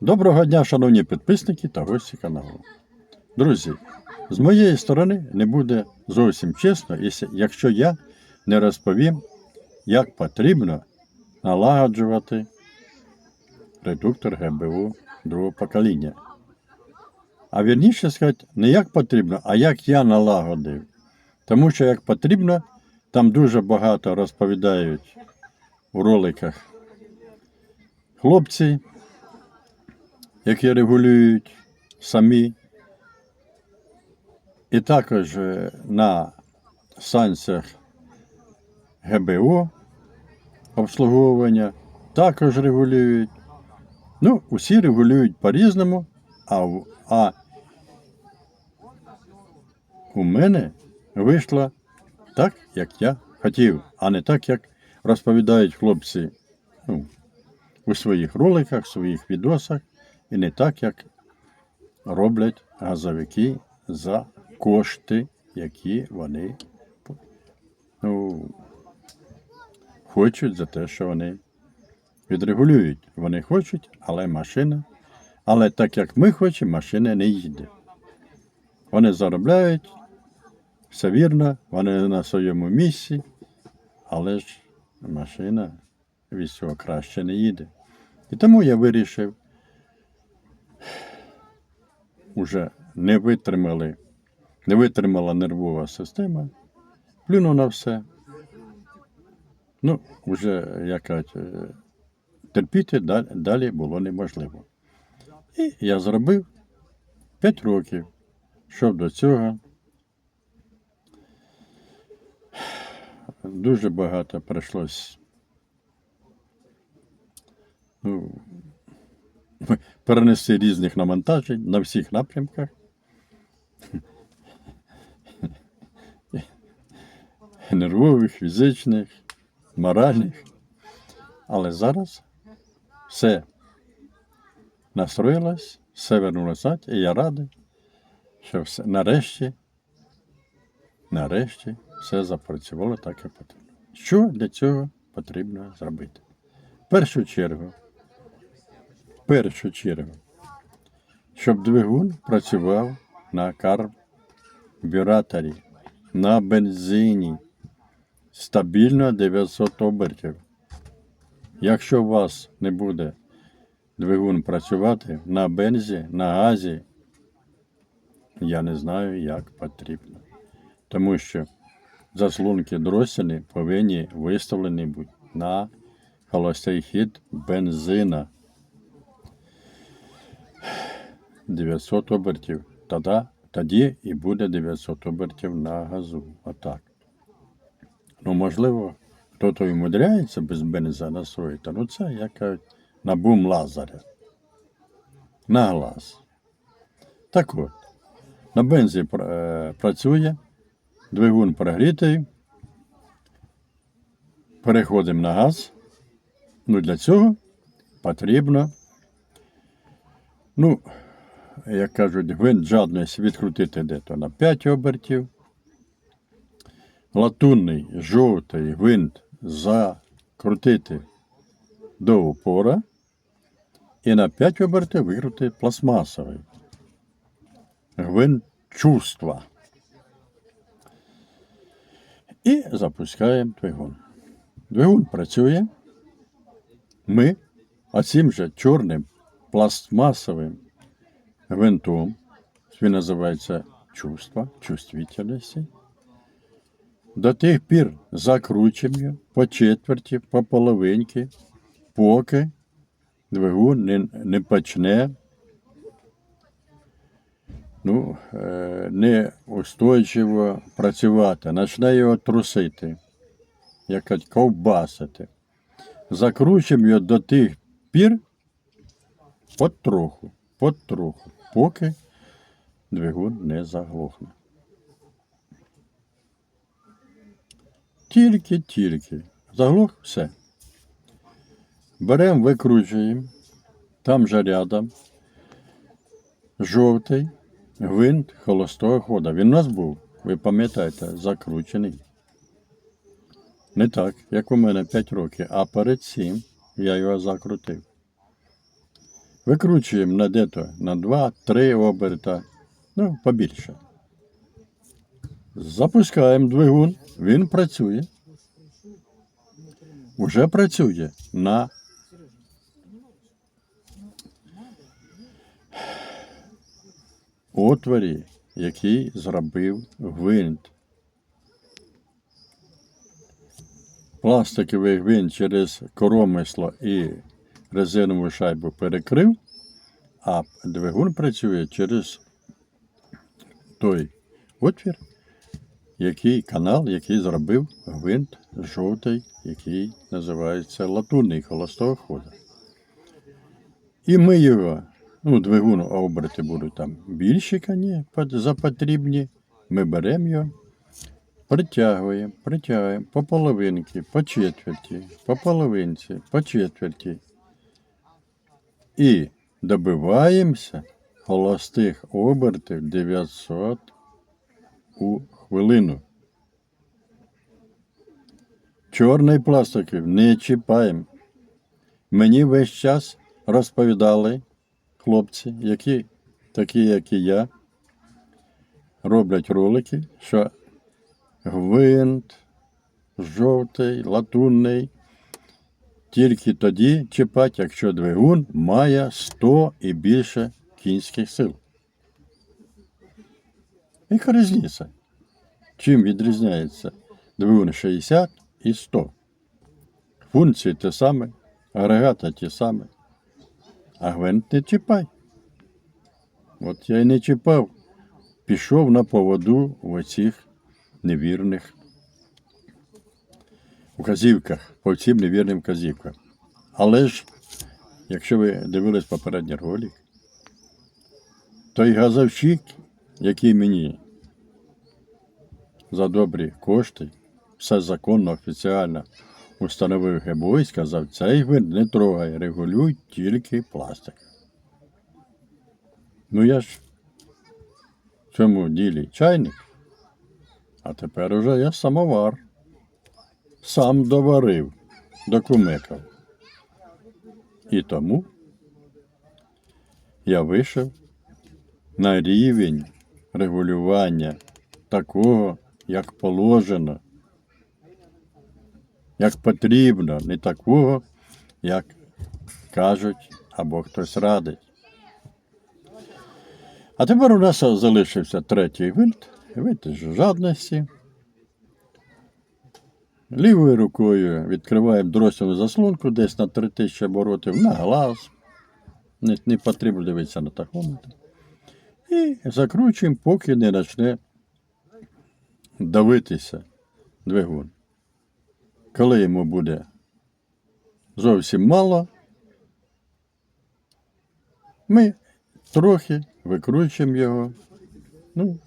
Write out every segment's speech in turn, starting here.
Доброго дня, шановні підписники та гості каналу. Друзі, з моєї сторони не буде зовсім чесно, якщо- я не розповім, як потрібно налагоджувати редуктор ГБУ другого покоління. А вірніше сказати, не як потрібно, а як я налагодив. Тому що як потрібно, там дуже багато розповідають у роликах хлопці, які регулюють самі. І також е, на станціях ГБО обслуговування також регулюють. Ну, усі регулюють по-різному, а, а у мене вийшло так, як я хотів, а не так, як розповідають хлопці ну, у своїх роликах, своїх відосах, і не так, як роблять газовики за кошти, які вони ну, хочуть за те, що вони відрегулюють. Вони хочуть, але машина. Але так як ми хочемо, машина не їде. Вони заробляють, все вірно, вони на своєму місці, але ж машина від цього краще не їде. І тому я вирішив, уже не витримали, не витримала нервова система, плюнув на все. Ну, вже якась е, терпіти далі, було неможливо. І я зробив 5 років, щоб до цього дуже багато прийшлось ну, перенести різних навантажень на всіх напрямках. Нервових, фізичних, моральних. Але зараз все настроїлось, все вернулося, і я радий, що все, нарешті, нарешті все запрацювало так, як потрібно. Що для цього потрібно зробити? В першу чергу, першу чергу, щоб двигун працював на карбюраторі, на бензині стабільно 900 обертів. Якщо у вас не буде двигун працювати на бензі, на газі, я не знаю, як потрібно. Тому що заслонки дросселі повинні виставлені бути на холостий хід бензина. 900 обертів. Тоді, тоді і буде 900 обертів на газу. Отак. Ну, можливо, хто-то і мудряється без бенза настроїти. Ну, це як кажуть, на бум лазаря. На глаз. Так от, на бензі е, працює, двигун прогрітий. Переходимо на газ. Ну, для цього потрібно, ну, як кажуть, гвинт жадності відкрутити дето на 5 обертів. Латунний жовтий гвинт закрутити до упора. І на 5 обертів викрути пластмасовий. Гвинт чувства. І запускаємо двигун. Двигун працює. Ми оцим же чорним пластмасовим гвинтом, він називається чувства, чувствительності, до тих пір закручуємо по четверті, по половинки, поки двигун не, не почне ну, е, неустойчиво працювати, почне його трусити, як ковбасити. Закручуємо його до тих пір потроху, потроху, поки двигун не заглохне. Тільки-тільки. Заглох все. Беремо, викручуємо, там же рядом жовтий гвинт холостого хода. Він у нас був, ви пам'ятаєте, закручений. Не так, як у мене 5 років, а перед цим я його закрутив. Викручуємо на дето на 2-3 оберта, ну, побільше. Запускаємо двигун, він працює. Уже працює на отворі, який зробив гвинт. Пластиковий гвинт через коромисло і резинову шайбу перекрив, а двигун працює через той отвір, який канал, який зробив гвинт жовтий, який називається латунний холостого ходу. І ми його, ну, двигун оберти будуть там більші за потрібні. Ми беремо його, притягуємо, притягуємо по половинки, по четверті, по половинці, по четверті. І добиваємося холостих обертів 900 у хвилину. Чорний пластиків не чіпаємо. Мені весь час розповідали хлопці, які, такі, як і я, роблять ролики, що гвинт, жовтий, латунний, тільки тоді чіпать, якщо двигун має 100 і більше кінських сил. Яка різниця? Чим відрізняється двигун 60 і 100? Функції те саме, агрегати ті самі. А гвинт не чіпай. От я й не чіпав. Пішов на поводу в оцих невірних вказівках, по цим невірним вказівкам. Але ж, якщо ви дивились попередній ролик, той газовщик, який мені за добрі кошти, все законно, офіціально установив ГБО і сказав, цей гвинт не трогай, регулюй тільки пластик. Ну я ж в цьому ділі чайник, а тепер уже я самовар. Сам доварив, докумекав. І тому я вийшов на рівень регулювання такого, як положено, як потрібно, не такого, як кажуть або хтось радить. А тепер у нас залишився третій гвинт з жадності. Лівою рукою відкриваємо дросільну заслонку десь на 3000 оборотів на глаз. Не, не потрібно дивитися на тахометр. І закручуємо, поки не почне давитися двигун. Коли йому буде зовсім мало, ми трохи викручуємо його, ну,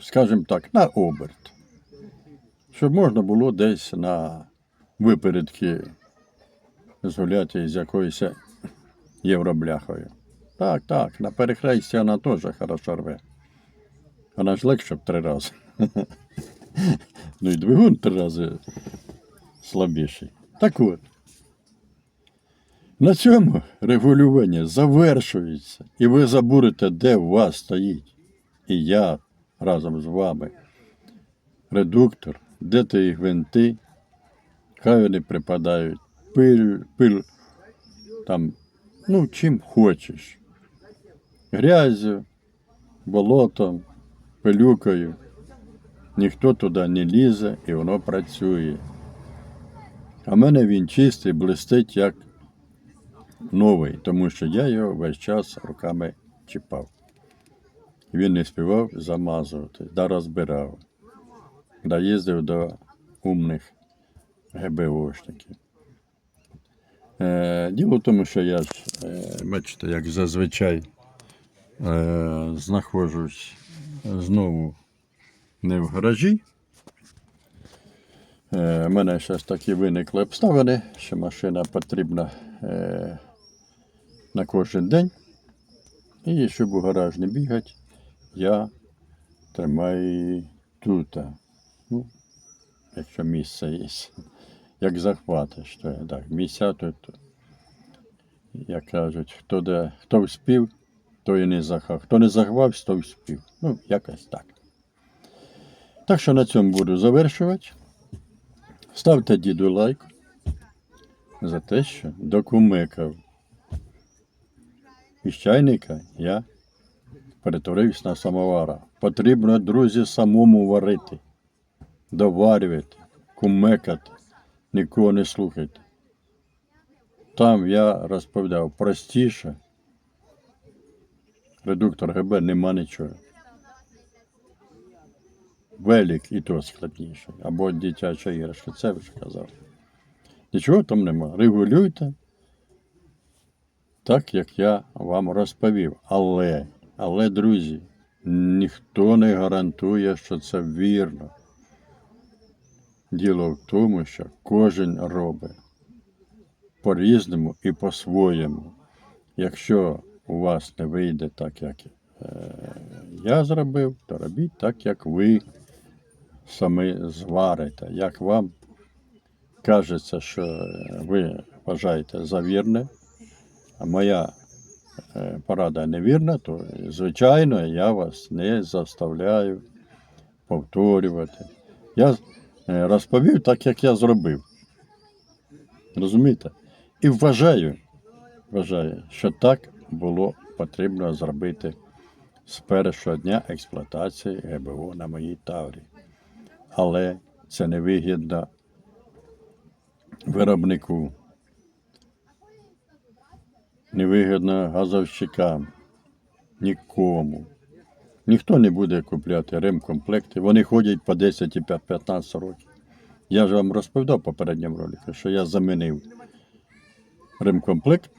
скажімо так, на оберт щоб можна було десь на випередки згуляти з якоюсь євробляхою. Так, так, на перехресті вона теж хорошо рве. Вона ж легше б три рази. Ну і двигун три рази слабіший. Так от. На цьому регулювання завершується, і ви забудете, де у вас стоїть. І я разом з вами редуктор, де ти гвинти, хай вони припадають, пиль, пиль, там, ну, чим хочеш. Грязю, болотом, пилюкою. Ніхто туди не лізе і воно працює. А в мене він чистий, блистить як новий, тому що я його весь час руками чіпав. Він не співав замазувати, да розбирав да їздив до умних ГБОшників. Е, діло в тому, що я е, бачите, як зазвичай е, знаходжусь знову не в гаражі. Е, У мене зараз такі виникли обставини, що машина потрібна е, на кожен день. І щоб у гараж не бігати, я тримаю її тут. Ну, якщо місце є. Як захватиш, то так, місця тут. як кажуть, хто, де, хто вспів, той і не захав. Хто не заховався, той вспів. Ну, якось так. Так що на цьому буду завершувати. Ставте діду лайк за те, що докумикав. Із чайника я перетворився на самовара. Потрібно, друзі, самому варити, доварювати, кумекати, нікого не слухайте. Там я розповідав простіше. Редуктор ГБ нема нічого. Велик і то складніше. Або дитяча іграшка, це вже казав. Нічого там нема. Регулюйте так, як я вам розповів. Але, але, друзі, ніхто не гарантує, що це вірно. Діло в тому, що кожен робить по-різному і по-своєму. Якщо у вас не вийде так, як е, я зробив, то робіть так, як ви самі зварите. Як вам кажеться, що ви вважаєте за вірне, а моя е, порада невірна, то звичайно я вас не заставляю повторювати. Я розповів так, як я зробив. Розумієте? І вважаю, вважаю, що так було потрібно зробити з першого дня експлуатації ГБО на моїй таврі. Але це невигідно виробнику, невигідно газовщикам, нікому. Ніхто не буде купляти ремкомплекти. Вони ходять по 10 і 15 років. Я ж вам розповідав в попередньому ролику, що я замінив ремкомплект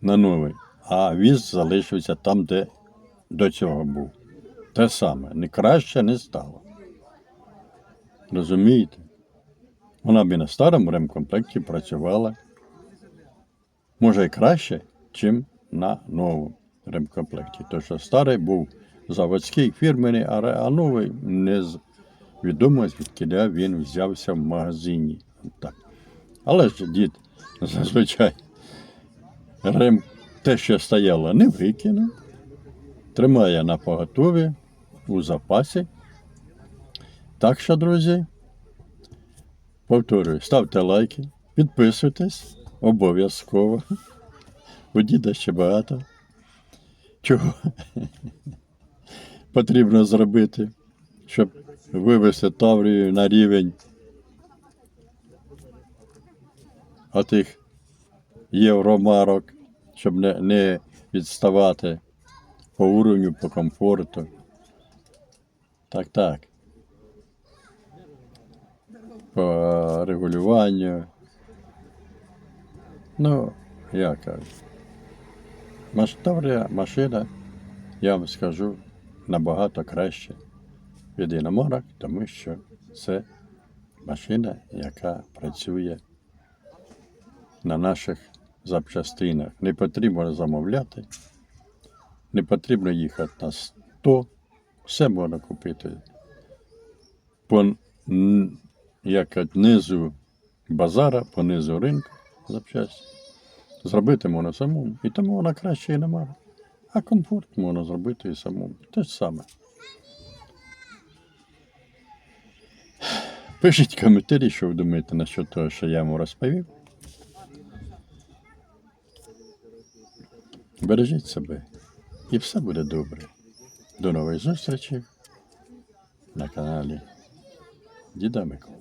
на новий, а віз залишився там, де до цього був. Те саме, не краще не стало. Розумієте? Вона б і на старому ремкомплекті працювала. Може і краще, чим на новому ремкомплекті. Тому що старий був заводський фірменний, а новий не з- відомо, звідки він взявся в магазині. Так. Але ж дід зазвичай рем те, що стояло, не викинув. Тримає на поготові у запасі. Так що, друзі, повторюю, ставте лайки, підписуйтесь обов'язково. У діда ще багато. Чого потрібно зробити, щоб вивести Таврію на рівень отих євромарок, щоб не, не відставати по уровню, по комфорту. Так, так. По регулюванню. Ну, я кажу. Таврія машина, я вам скажу, набагато краще від іномарок, тому що це машина, яка працює на наших запчастинах. Не потрібно замовляти, не потрібно їхати на 100, все можна купити. По як низу базара, по низу ринку запчасті. Зробити можна самому, і тому вона краще і немає. А комфорт можна зробити і самому. Те ж саме. Пишіть коментарі, що ви думаєте насчет того, що я вам розповів. Бережіть себе, і все буде добре. До нових зустрічей на каналі Діда Микола.